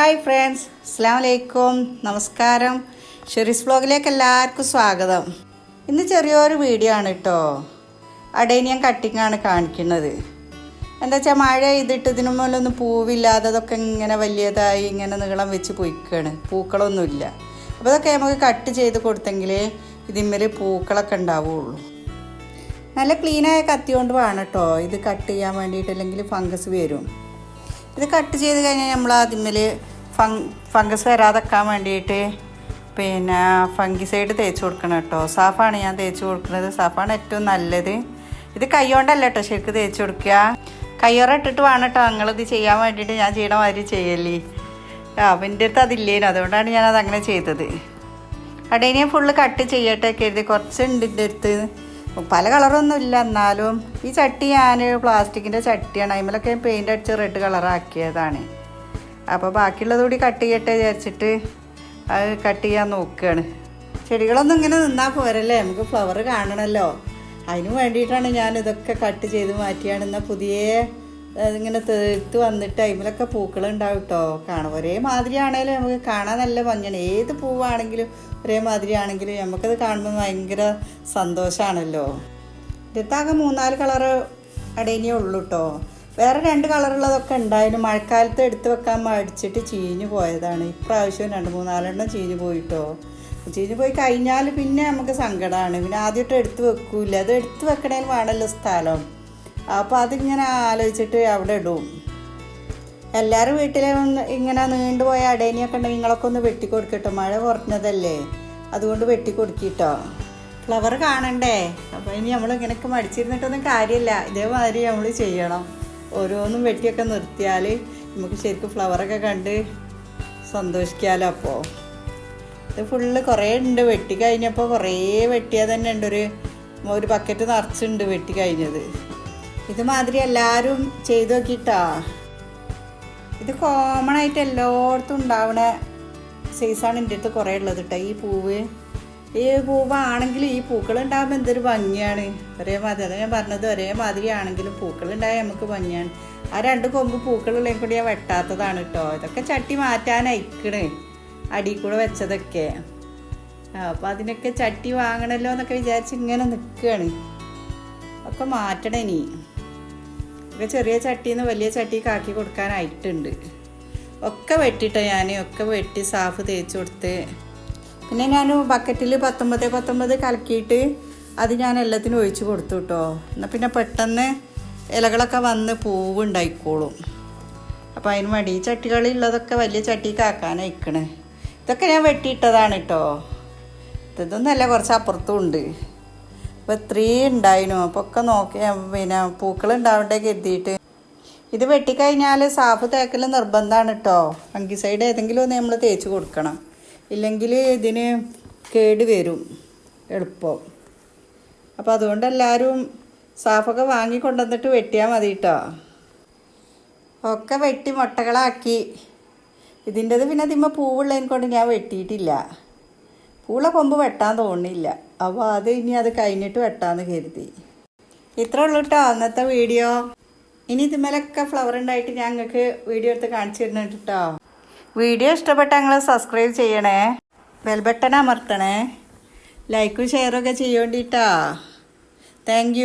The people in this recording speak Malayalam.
ഹായ് ഫ്രണ്ട്സ് അസ്സാം വലൈക്കും നമസ്കാരം. ഷെറീസ് വ്ലോഗിലേക്ക് എല്ലാവർക്കും സ്വാഗതം. ഇന്ന് ചെറിയൊരു വീഡിയോ ആണ് കേട്ടോ അടേനിയം കട്ടിങ് ആണ് കാണിക്കുന്നത്. എന്താ വെച്ചാൽ മഴ ചെയ്തിട്ട് ഇതിനു മുല്ലൊന്നും പൂവില്ലാതെ അതൊക്കെ ഇങ്ങനെ വലിയതായി ഇങ്ങനെ നീളം വെച്ച് പൊയ്ക്കാണ്. പൂക്കളൊന്നുമില്ല. അപ്പോൾ അതൊക്കെ നമുക്ക് കട്ട് ചെയ്ത് കൊടുത്തെങ്കിൽ ഇതിന്മേൽ പൂക്കളൊക്കെ ഉണ്ടാവുള്ളൂ. നല്ല ക്ലീനായ കത്തി കൊണ്ട് വേണം കേട്ടോ ഇത് കട്ട് ചെയ്യാൻ വേണ്ടിയിട്ടില്ലെങ്കിൽ ഫംഗസ് വരും. ഇത് കട്ട് ചെയ്ത് കഴിഞ്ഞാൽ നമ്മൾ അതിന്മേൽ ഫംഗസ് വരാതെക്കാൻ വേണ്ടിയിട്ട് പിന്നെ ഫംഗിസൈഡ് തേച്ച് കൊടുക്കണം കേട്ടോ. സാഫാണ് ഞാൻ തേച്ച് കൊടുക്കുന്നത്. സാഫാണ് ഏറ്റവും നല്ലത്. ഇത് കൈകൊണ്ടല്ല കേട്ടോ ശരിക്കും തേച്ച് കൊടുക്കുക. കയ്യോറ ഇട്ടിട്ട് വേണം കേട്ടോ. നിങ്ങളിത് ചെയ്യാൻ വേണ്ടിയിട്ട് ഞാൻ ചെയ്യണ മാതിരി ചെയ്യല്ലേ. അപ്പം എന്റെ അടുത്ത് അതില്ലേനു. അതുകൊണ്ടാണ് ഞാനത് അങ്ങനെ ചെയ്തത്. അടേനിയെ ഫുള്ള് കട്ട് ചെയ്യട്ടെ കരുതി. കുറച്ചുണ്ട് എന്റെ അടുത്ത്. പല കളറൊന്നും ഇല്ല എന്നാലും ഈ ചട്ടി ഞാൻ പ്ലാസ്റ്റിക്കിന്റെ ചട്ടിയാണ്. അതിമലൊക്കെ പെയിന്റ് അടിച്ച് റെഡ് കളറാക്കിയതാണ് അപ്പോൾ ബാക്കിയുള്ളത് കൂടി കട്ട് ചെയ്യട്ടെ വിചാരിച്ചിട്ട് അത് കട്ട് ചെയ്യാൻ നോക്കുകയാണ് ചെടികളൊന്നും ഇങ്ങനെ നിന്നാൽ പോരല്ലേ? നമുക്ക് ഫ്ലവർ കാണണമല്ലോ അതിന് വേണ്ടിയിട്ടാണ് ഞാൻ ഇതൊക്കെ കട്ട് ചെയ്ത് മാറ്റിയാണ്. എന്നാൽ പുതിയ ഇങ്ങനെ തീർത്ത് വന്നിട്ട് അതിമലൊക്കെ പൂക്കൾ ഉണ്ടാവും കേട്ടോ കാണാം. ഒരേ മാതിരി ആണെങ്കിലും നമുക്ക് കാണാൻ നല്ല ഭംഗിയാണ്. ഏത് പൂവാണെങ്കിലും ഒരേ മാതിരി ആണെങ്കിലും നമുക്കത് കാണുമ്പോൾ ഭയങ്കര സന്തോഷമാണല്ലോ ഇതിത്താകെ മൂന്നാൽ കളറ് അടേനിയേ ഉള്ളൂ കേട്ടോ വേറെ രണ്ട് കളറുള്ളതൊക്കെ ഉണ്ടായിരുന്നു. മഴക്കാലത്ത് എടുത്ത് വെക്കാൻ മടിച്ചിട്ട് ചീഞ്ഞു പോയതാണ്. ഇപ്രാവശ്യം രണ്ട് മൂന്നാലെണ്ണം ചീഞ്ഞു പോയിട്ടോ. ചീഞ്ഞു പോയി കഴിഞ്ഞാൽ പിന്നെ നമുക്ക് സങ്കടമാണ് പിന്നെ ആദ്യമായിട്ട് എടുത്ത് വെക്കൂല. അത് എടുത്ത് വെക്കണേൽ വേണമല്ലോ സ്ഥലം. അപ്പോൾ അതിങ്ങനെ ആലോചിച്ചിട്ട് അവിടെ ഇടും. എല്ലാവരും വീട്ടിലെ ഇങ്ങനെ നീണ്ടുപോയ അടേനിയൊക്കെ ഉണ്ടെങ്കിൽ നിങ്ങളൊക്കെ ഒന്ന് വെട്ടിക്കൊടുക്കട്ടോ മഴ കുറഞ്ഞതല്ലേ. അതുകൊണ്ട് വെട്ടിക്കൊടുക്കിട്ടോ ഫ്ലവർ കാണണ്ടേ? അപ്പോൾ ഇനി നമ്മൾ ഇങ്ങനെയൊക്കെ മടിച്ചിരുന്നിട്ടൊന്നും കാര്യമില്ല. ഇതേമാതിരി നമ്മൾ ചെയ്യണം. ഓരോന്നും വെട്ടിയൊക്കെ നിർത്തിയാൽ നമുക്ക് ശരിക്കും ഫ്ലവറൊക്കെ കണ്ട് സന്തോഷിക്കാമല്ലോ അപ്പോൾ ഇത് ഫുള്ള് കുറേ ഉണ്ട്. വെട്ടി കഴിഞ്ഞപ്പോൾ കുറേ വെട്ടിയത് തന്നെ ഉണ്ട്. ഒരു ഒരു ബക്കറ്റ് നിറച്ചുണ്ട് വെട്ടി കഴിഞ്ഞത്. ഇതുമാതിരി എല്ലാവരും ചെയ്തു നോക്കിയിട്ടാ ഇത് കോമൺ ആയിട്ട് എല്ലായിടത്തും ഉണ്ടാവണ സൈസാണ് എന്റെ അടുത്ത് കുറേ ഉള്ളത് കേട്ടോ ഈ പൂവ് ഈ പൂവാണെങ്കിൽ ഈ പൂക്കൾ ഉണ്ടാകുമ്പോൾ എന്തൊരു ഭംഗിയാണ്. ഒരേ മാതിരി അതാ ഞാൻ പറഞ്ഞത് ഒരേ മാതിരി ആണെങ്കിലും പൂക്കൾ ഉണ്ടായാൽ നമുക്ക് ഭംഗിയാണ്. ആ രണ്ട് കൊമ്പ് പൂക്കളുള്ളതും കൂടി ഞാൻ വെട്ടാത്തതാണ് കേട്ടോ ഇതൊക്കെ ചട്ടി മാറ്റാനയക്കണ്. അടിയിൽ കൂടെ വെച്ചതൊക്കെ. അപ്പം അതിനൊക്കെ ചട്ടി വാങ്ങണല്ലോ എന്നൊക്കെ വിചാരിച്ച് ഇങ്ങനെ നിൽക്കുകയാണ് ഒക്കെ മാറ്റണം ഇനി. ഒക്കെ ചെറിയ ചട്ടിയിൽ നിന്ന് വലിയ ചട്ടിക്ക് ആക്കി കൊടുക്കാനായിട്ടുണ്ട്. ഒക്കെ വെട്ടിട്ടോ ഞാൻ ഒക്കെ വെട്ടി സാഫ് തേച്ച് കൊടുത്ത് പിന്നെ ഞാൻ ബക്കറ്റിൽ പത്തൊമ്പത് പത്തൊമ്പത് കലക്കിയിട്ട് അത് ഞാൻ എല്ലാത്തിനും ഒഴിച്ച് കൊടുത്തു കേട്ടോ എന്നാൽ പിന്നെ പെട്ടെന്ന് ഇലകളൊക്കെ വന്ന് പൂവ് ഉണ്ടായിക്കോളും അപ്പോൾ അതിന് വേണ്ടി ഈ ചട്ടികളിലുള്ളതൊക്കെ വലിയ ചട്ടി ആക്കാനയക്കണേ ഇതൊക്കെ ഞാൻ വെട്ടിയിട്ടതാണ് കേട്ടോ ഇതൊന്നല്ല കുറച്ച് അപ്പുറത്തും ഉണ്ട് അപ്പോൾ ഇത്രയും ഉണ്ടായിരുന്നു അപ്പോൾ ഒക്കെ നോക്കി പിന്നെ പൂക്കൾ ഉണ്ടാവണ്ടേ കരുതിയിട്ട്. ഇത് വെട്ടിക്കഴിഞ്ഞാൽ സാഫ് തേക്കൽ നിർബന്ധമാണ് കേട്ടോ ഫംഗിസൈഡ് ഏതെങ്കിലും ഒന്ന് നമ്മൾ തേച്ച് കൊടുക്കണം. ഇല്ലെങ്കിൽ ഇതിന് കേട് വരും എളുപ്പം. അപ്പോൾ അതുകൊണ്ട് എല്ലാവരും സാഫൊക്കെ വാങ്ങി കൊണ്ടുവന്നിട്ട് വെട്ടിയാൽ മതി കേട്ടോ ഒക്കെ വെട്ടി മുട്ടകളാക്കി. ഇതിന്റെത് പിന്നെ അതിമ്മ പൂവുള്ളതിനെ കൊണ്ട് ഞാൻ വെട്ടിയിട്ടില്ല. പൂള കൊമ്പ് വെട്ടാൻ തോന്നില്ല അപ്പോൾ അത് ഇനി അത് കഴിഞ്ഞിട്ട് വെട്ടാന്ന് കരുതി. ഇത്രേ ഉള്ളൂ കേട്ടോ അന്നത്തെ വീഡിയോ. ഇനി ഇതുമേലൊക്കെ ഫ്ലവർ ഉണ്ടായിട്ട് ഞാൻ നിങ്ങൾക്ക് വീഡിയോ എടുത്ത് കാണിച്ചു തരുന്നുണ്ട് കേട്ടോ വീഡിയോ ഇഷ്ടപ്പെട്ട ഞങ്ങൾ സബ്സ്ക്രൈബ് ചെയ്യണേ. ബെൽ ബട്ടൺ അമർത്തണേ. ലൈക്കും ഷെയറൊക്കെ ചെയ്യേണ്ടിട്ടാ. താങ്ക്